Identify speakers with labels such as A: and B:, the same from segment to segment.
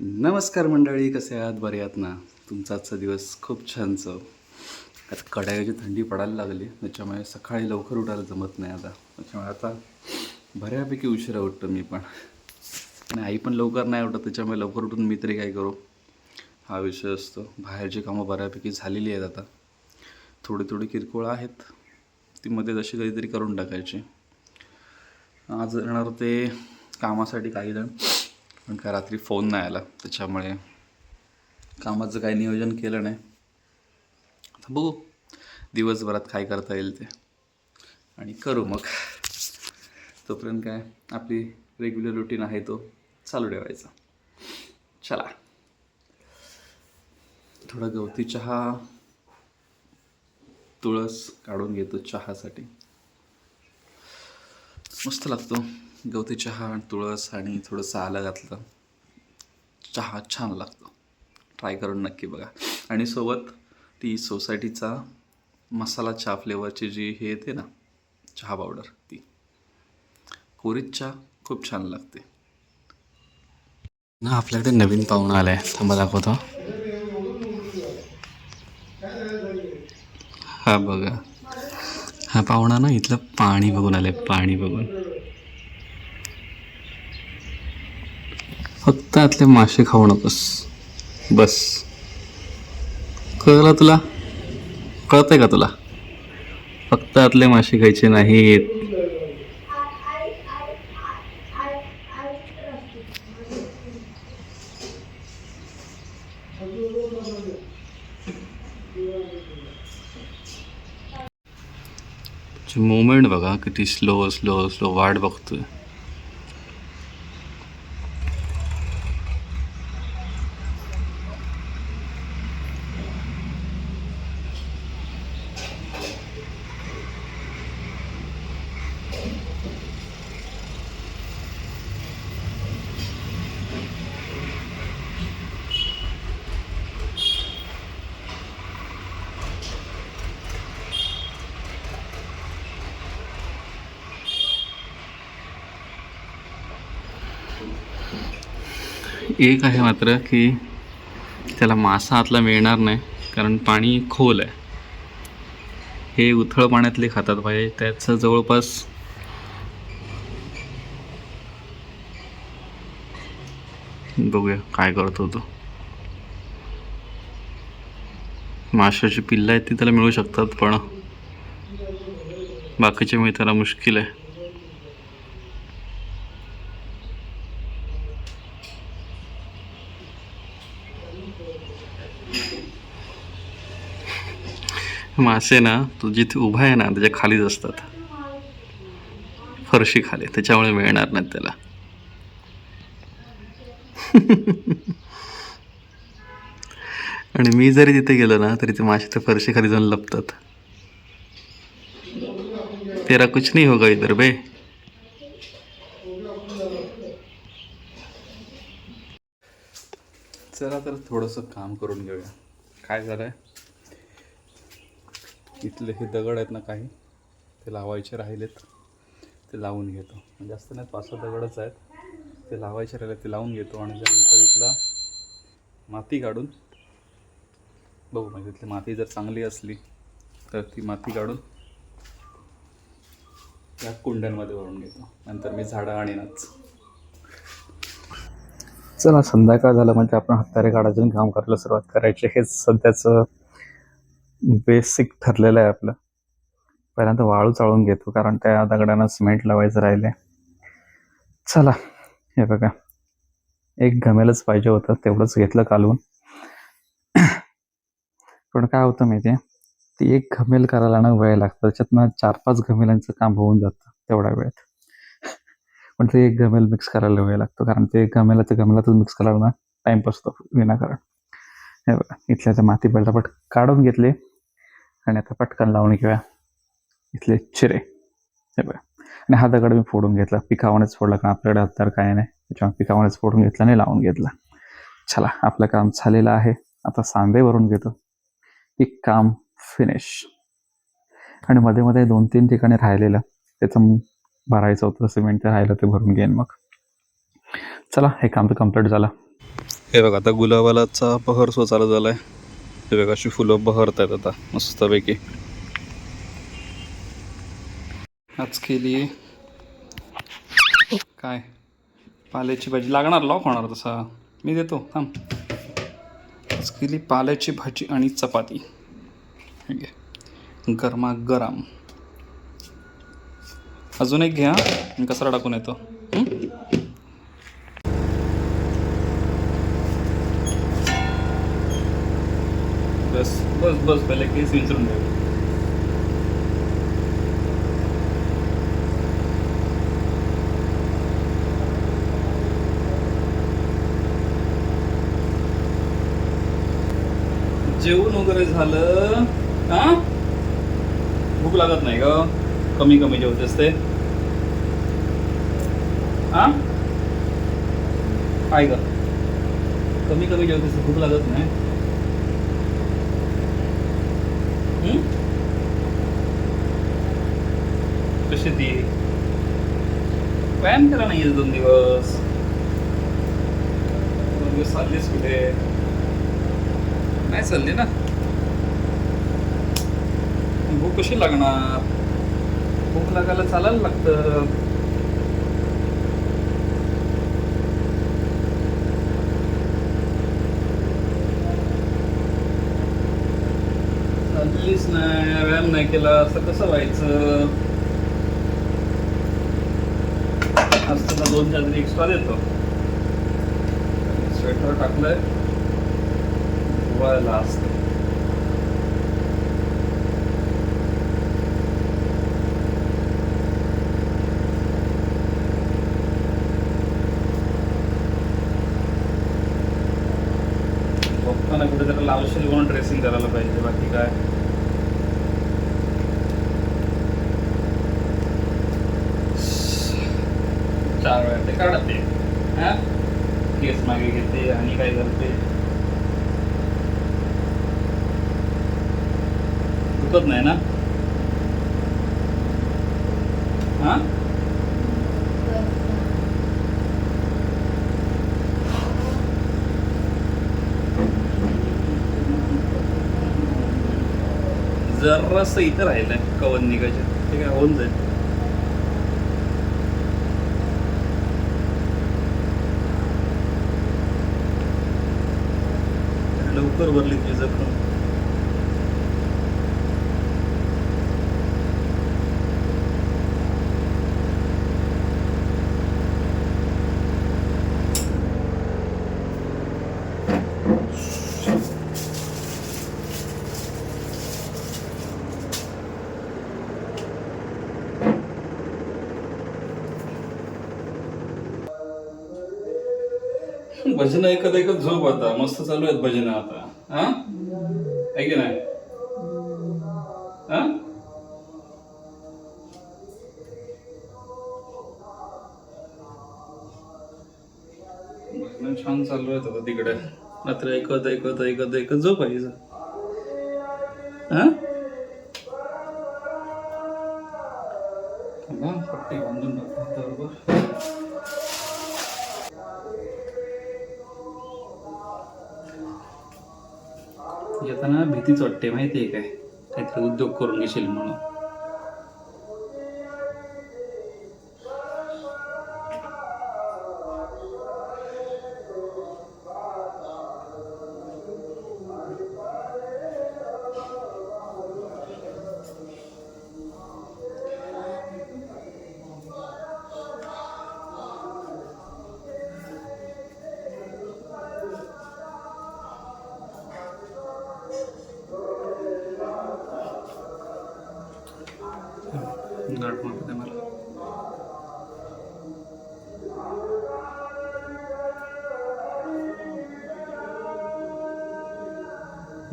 A: नमस्कार मंडळी कसे आहात? बरे आहात ना? तुमचा आजचा दिवस खूप छान चव आता कडाक्याची थंडी पडायला लागली त्याच्यामुळे सकाळी लवकर उठायला जमत नाही आता. त्याच्यामुळे आता बऱ्यापैकी उशिरा उठतो मी पण. आणि आई पण लवकर नाही उठत त्याच्यामुळे लवकर उठून मी तरी काय करू? हा विषय असतो. बाहेरची कामं बऱ्यापैकी झालेली आहेत आता. थोडी थोडी किरकोळ आहेत. ती मध्ये जशी कधीतरी करून टाकायची. आज येणार ते कामासाठी काही जण. पण काय रात्री फोन नाही आला त्याच्यामुळे कामाचं काही नियोजन केलं नाही. आता बघू दिवसभरात काय करता येईल ते. आणि करू मग. तोपर्यंत काय आपली रेग्युलर रुटीन आहे तो चालू ठेवायचा. चला. थोडा गवती चहा तुळस काढून घेतो चहासाठी. मस्त लागतो. गवती चहा आणि तुळस आणि थोडंसं आलं घातलं. चहा छान लागतो. ट्राय करून नक्की बघा. आणि सोबत ती सोसायटीचा मसाला चहा फ्लेवरची जी हे येते ना चहा पावडर ती. कोरीत चहा खूप छान लागते. ना आपल्याकडे नवीन पाहुणा आलाय. थांबा दाखवतो. हा बघा. हा पाहुणा ना इथलं पाणी बघून आलाय. पाणी बघून. फक्त आतले मासे खाऊ नकोस. बस. कळलं तुला? कळतंय का तुला? फक्त आतले मासे खायचे नाहीत. मुवमेंट बघा किती स्लो स्लो स्लो वाट बघतोय. एक आहे मात्र की त्याला मासा आतला मिळणार नाही कारण पाणी खोल आहे. हे उथळ पाण्यातले खातात पाहिजे त्याचं जवळपास बघूया काय करतो तो. माशाची पिल्लं आहेत ती त्याला मिळू शकतात पण बाकीचे मिळताना मुश्किल आहे. मासे ना तो जिथे उभा आहे ना त्याच्या खालीच असतात. फरशी खाली त्याच्यामुळे मिळणार नाहीत त्याला. आणि मी जरी तिथे गेलो ना तरी ते मासे तर फरशी खाली जाऊन लपतात. तेरा कुछ नाही होगा इधर बे. चला तर थोडंसं काम करून घेऊया. काय झालंय? इथले हे दगड आहेत ना काही ते लावायचे राहिलेत. ते लावून घेतो. जास्त नाही पाच सहा दगडच आहेत. ते लावायचे राहिले ते लावून घेतो. आणि त्यानंतर इथला माती काढून बघू म्हणजे इथली माती जर चांगली असली तर ती माती काढून त्या कुंड्यांमध्ये भरून घेतो. नंतर मी झाडं आणीनच. चला संध्याकाळ झालं म्हणजे आपण हत्यारे काढायचं काम करायला सुरुवात करायची. हेच सध्याचं बेसिक ठरलेलं आहे आपलं. पहिल्यांदा वाळू चाळून घेतो कारण त्या दगडांना सिमेंट लावायचं राहिले चला हे बघा. एक घमेलच पाहिजे होतं तेवढंच घेतलं कालवून. पण काय होतं माहिती आहे ती एक घमेल करायला ना वेळ लागतो. त्याच्यातनं चार पाच घमेलांचं काम होऊन जातं तेवढ्या वेळेत. पण ते एक घमेल मिक्स करायला वेळ लागतो कारण ते घमेलाचं घमेलातच मिक्स करायला ना टाइम असतो विनाकारण. हे बघा इथल्या त्या माती पटापट काढून घेतले. आणि आता पटकन लावून घेऊया. इथले चिरे. हे बघा. आणि हा दगड मी फोडून घेतला. पिकावानेच फोडला कारण आपल्याकडे हत्यार काय नाही. त्याच्यामुळे पिकावानेच फोडून घेतला आणि लावून घेतला. चला आपलं काम झालेलं आहे. आता सांधे भरून घेतो. एक काम फिनिश आणि मध्ये मध्ये दोन तीन ठिकाणी राहिलेलं. त्याचं भरायचं होतं सिमेंट ते राहिलं ते भरून घेईन मग. चला हे काम तर कंप्लीट झालं. हे बघा आता गुलाबालाचा बहर सो चालू झाला आहे हे बघा अशी फुलं बहरत आहेत आता मस्तपैकी. आज केली. काय? पाल्याची भाजी लागणार लॉक होणार तसा. मी देतो थांब. आज केली पाल्याची भाजी आणि चपाती. हे घे गरमागरम. अजून एक घ्या कचरा टाकून येतो. बस बस पहिले केस विचारून ठेव जेवण वगैरे झालं. हा भूक लागत नाही ग. कमी कमी जेवत असते. हा काय ग. कमी कमी जेवत असते भूक लागत नाही हं? कशी ती? व्यायाम केला नाही दोन दिवस. दोन दिवस चाललेच कुठे? नाही चालली ना. भूक कशी लागणार? भूक लागायला चालायला लागतं. चाललीच नाही व्यायाम नाही केला असं कसं व्हायचं? आज तुला दोन चादरी एक्स्ट्रा देतो. स्वेटर टाकलंय. धुवायला असतं कुठे कुठेतरी लावशील म्हणून ड्रेसिंग करायला पाहिजे बाकी काय चार वेळा ते काढते. हा? केस मागे घेते आणि काय करते? दुखत नाही ना? हा? जरासं इथं राहिलंय कवन निघायचं ते काय होऊन जाईल. लवकर भरली ती जखम. भजन ऐकत ऐकत झोप आता. मस्त चालू आहेत भजन आता. हा? आहे की नाही हा छान चालू राहत आता तिकडे. रात्री ऐकत ऐकत ऐकत ऐकत पाहिजे हा? थांबा, पट्टी बांधून टाकतो बरोबर. भीतीच वाटते माहिती आहे काय? काहीतरी उद्योग करून घेशील म्हणून.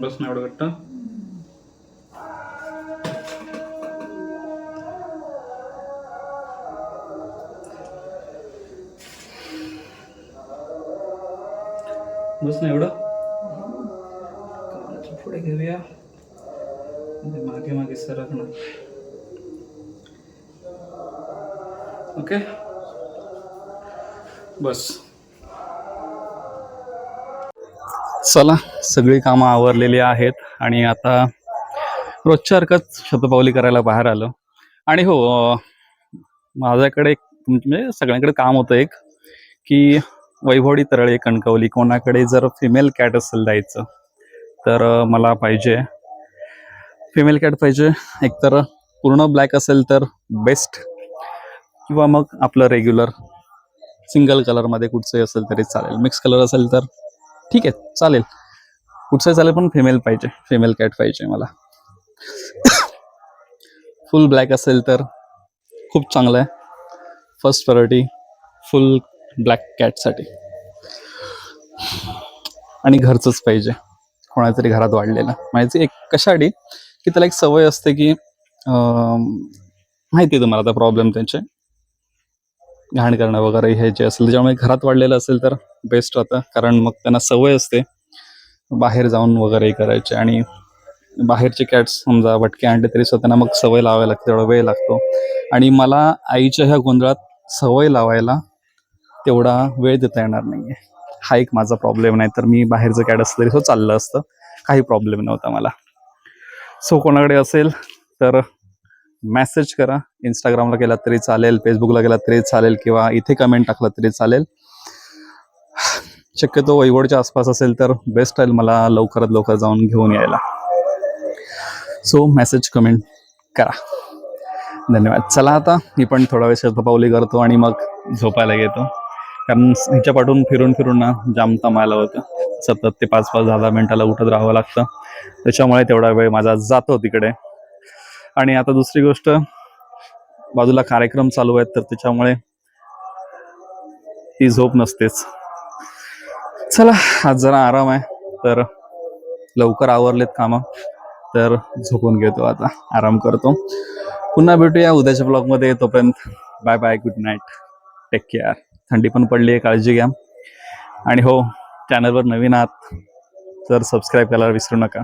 A: बस ना एवढं घट्ट बस ना एवढं कानाच्या पुढे घेऊया म्हणजे चला सगळी कामं आवरलेली आहेत आणि आता रोजच्या हरकत शतपावली करायला बाहेर आलो. आणि हो माझ्याकडे एक म्हणजे सगळ्यांकडे काम होतं एक की वैभवडी तरळे कणकवली कोणाकडे जर फिमेल कॅट असेल द्यायचं तर मला पाहिजे. फिमेल कॅट पाहिजे एकतर पूर्ण ब्लॅक असेल तर बेस्ट किंवा मग आपलं रेग्युलर सिंगल कलरमध्ये कुठचंही असेल तरी चालेल. मिक्स कलर असेल तर ठीक आहे चालेल. कुठचंही चालेल पण फिमेल पाहिजे फिमेल कॅट पाहिजे मला. फुल ब्लॅक असेल तर खूप चांगलं आहे. फर्स्ट प्रायोरिटी फुल ब्लॅक कॅटसाठी आणि घरचंच पाहिजे. कोणाच्या तरी घरात वाढलेलं. माहिती एक कशासाठी? की त्याला एक सवय असते की माहिती आहे तुम्हाला आता प्रॉब्लेम त्यांचे. घाण करणं वगैरे हे जे असेल त्याच्यामुळे घरात वाढलेलं असेल तर बेस्ट राहतं. कारण मग त्यांना सवय असते बाहेर जाऊन वगैरे करायचे. आणि बाहेरचे कॅट्स समजा भटके आणले तरी सुद्धा मग सवय लावायला लागते तेवढा वेळ लागतो. आणि मला आईच्या ह्या गोंधळात सवय लावायला तेवढा वेळ देता येणार नाहीये. हा एक माझा प्रॉब्लेम नाही तर मी बाहेरचं कॅट असलं तरी तो चाललं असतं. काही प्रॉब्लेम नव्हता मला. सो कोणाकडे असेल तर मेसेज करा. इंस्टाग्रामला गेला तरी चालेल फेसबुकला गेलात तरी चालेल किंवा इथे कमेंट टाकला तरी चालेल. शक्यतो वैवडच्या आसपास असेल तर बेस्ट राहील मला लवकरात लवकर जाऊन घेऊन यायला. सो मेसेज कमेंट करा. धन्यवाद. चला आता मी पण थोडा वेळ शतपावली करतो आणि मग झोपायला घेतो कारण ह्याच्या पाठून फिरून फिरून ना जाम तमायला होतं. सतत ते पाच पाच दहा दहा मिनिटाला उठत राहावं लागतं. त्याच्यामुळे तेवढा वेळ माझा जातो तिकडे. आणि आता दुसरी गोष्ट बाजूला कार्यक्रम चालू आहेत तर त्याच्यामुळे ती झोप नसतेच. चला आज जरा आराम आहे तर लवकर आवरलेत कामं तर झोपून घेतो आता आराम करतो. पुन्हा भेटूया उद्याच्या ब्लॉगमध्ये तोपर्यंत bye bye good night take care. थंडी पण पडली आहे काळजी घ्या. आणि हो चॅनलवर नवीन आहात तर सबस्क्राईब करायला विसरू नका.